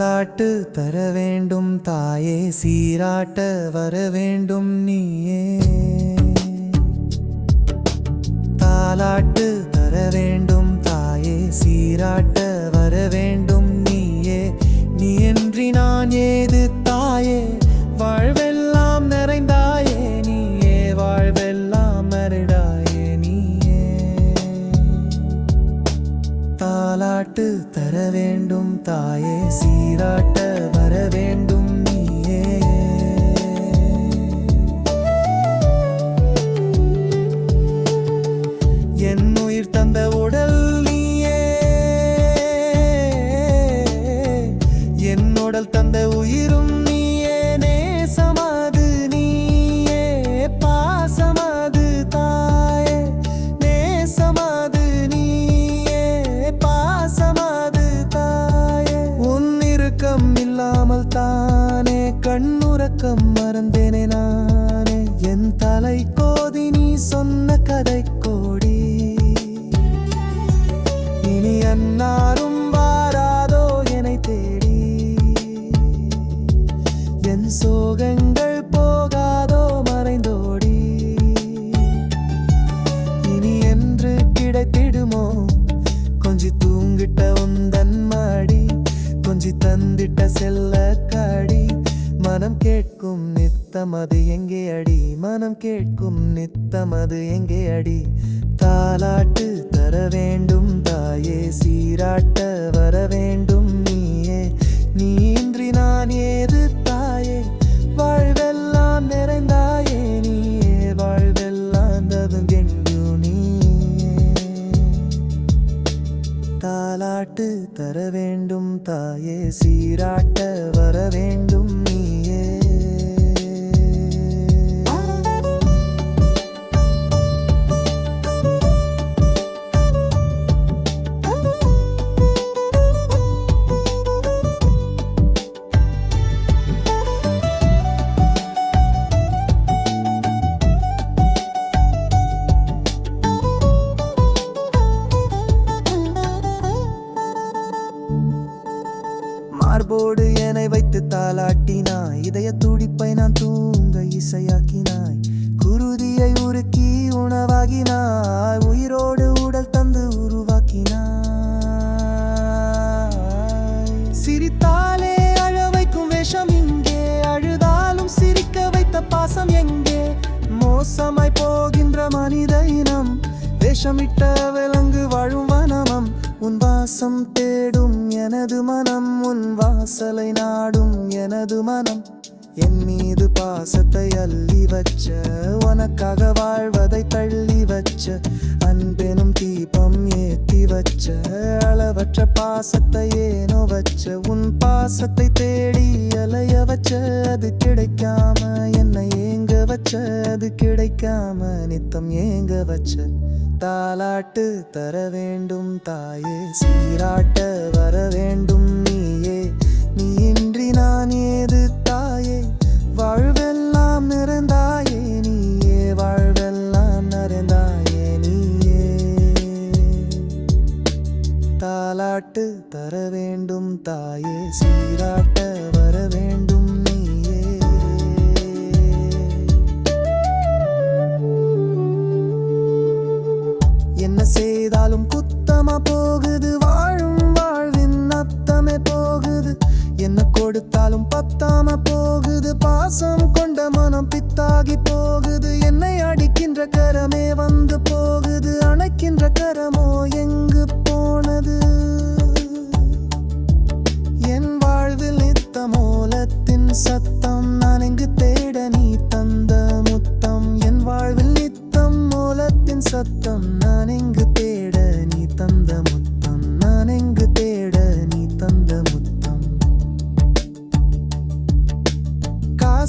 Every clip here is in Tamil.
தாலாட்டு தர வேண்டும் தாயே சீராட்ட வர வேண்டும் நீயே. தாலாட்டு தர வேண்டும் தாயே சீராட்ட வர வேண்டும் தாலாட்டு தர வேண்டும் தாயே சீராட்ட வர வேண்டும். கண்ணுறக்கம் மறந்தேனே நானே. என் தலை கோதி நீ சொன்ன கதை கேட்கும் நித்தமது எங்கே அடி? தாலாட்டு தர வேண்டும் தாயே சீராட்ட வர வேண்டும் நீயே. நீன்றி நான் ஏது தாயே? வாழ்வெல்லாம் நிறைந்தாயே நீயே. வாழ்வெல்லாம் ததுங்கெண்டு நீயே. தாலாட்டு தர வேண்டும் தாயே சீராட்ட மார்போடு என்னை வைத்து தாளாட்டினாய். இதய துடிப்பை நான் தூங்க இசையாக்கினாய். குருதியை உருக்கி உணவாகினாய். உயிரோடு உடல் தந்து உருவாக்கினாய். சிரித்தாலே அழ வைக்கும் வேஷம் இங்கே. அழுதாலும் சிரிக்க வைத்த பாசம் எங்கே? மோசமாய் போகின்ற மனித இனம். வேஷமிட்ட விலங்கு வாழும் உன் தேடும் எனது மனம் உன் வாசலை நாடும் எனது மனம். என் மீது பாசத்தை அள்ளி வச்ச உனக்காக வாழ்வதை தள்ளி வச்ச அன்பெனும் தீபம் ஏத்தி வச்ச அளவற்ற பாசத்தை ஏனோ வச்ச உன் பாசத்தை தேடி அலைய வச்ச அது கிடைக்காம என்னையே வச்ச அது கிடைக்காம நித்தம் ஏங்க வச்ச? தாலாட்டு தர வேண்டும் தாயே சீராட்ட வர வேண்டும் நீயே. நீ இன்றி நான் ஏது தாயே? வாழ்வெல்லாம் நிறைந்தாயே நீயே. வாழ்வெல்லாம் நிறைந்தாயே நீயே. தாலாட்டு தர வேண்டும் தாயே சீராட்ட வர வேண்டும் என்ன செய்தாலும் குத்தமா போகுது. வாழும் வாழ்வின் அத்தமே போகுது. என்ன கொடுத்தாலும் பத்தாம போகுது. பாசம் கொண்ட மனம் பித்தாகி போகுது.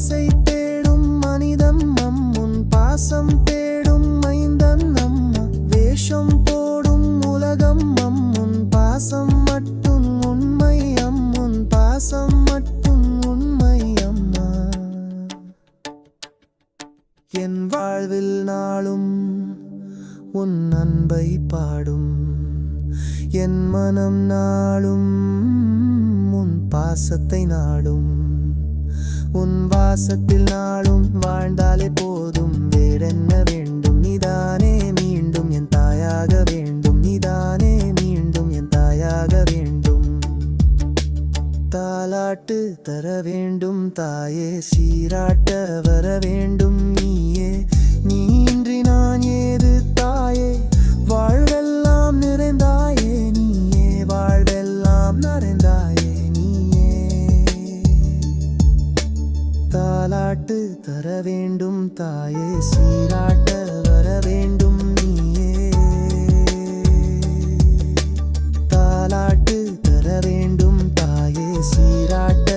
ஆசை தேடும் மனிதம் அம்முன் பாசம் தேடும் மைந்தன் அம்மா. வேஷம் போடும் உலகம் அம்முன் பாசம் மட்டும் உண்மை அம்முன் பாசம் மட்டும் உண்மை அம்மா. என் வாழ்வில் நாளும் உன் அன்பை பாடும். என் மனம் நாளும் உன் பாசத்தை நாடும். உன் வாசத்தில் நாளும் வாழ்ந்தாலே போதும். வேறென்ன வேண்டும்? நீதானே மீண்டும் என் தாயாக வேண்டும். நீதானே மீண்டும் என் தாயாக வேண்டும். தாலாட்டு தர வேண்டும். தாயே சீராட்ட வர வேண்டும். தாலாட்டு தர வேண்டும் தாயே சீராட்ட வர வேண்டும் நீயே. தாலாட்டு தர வேண்டும் தாயே சீராட்ட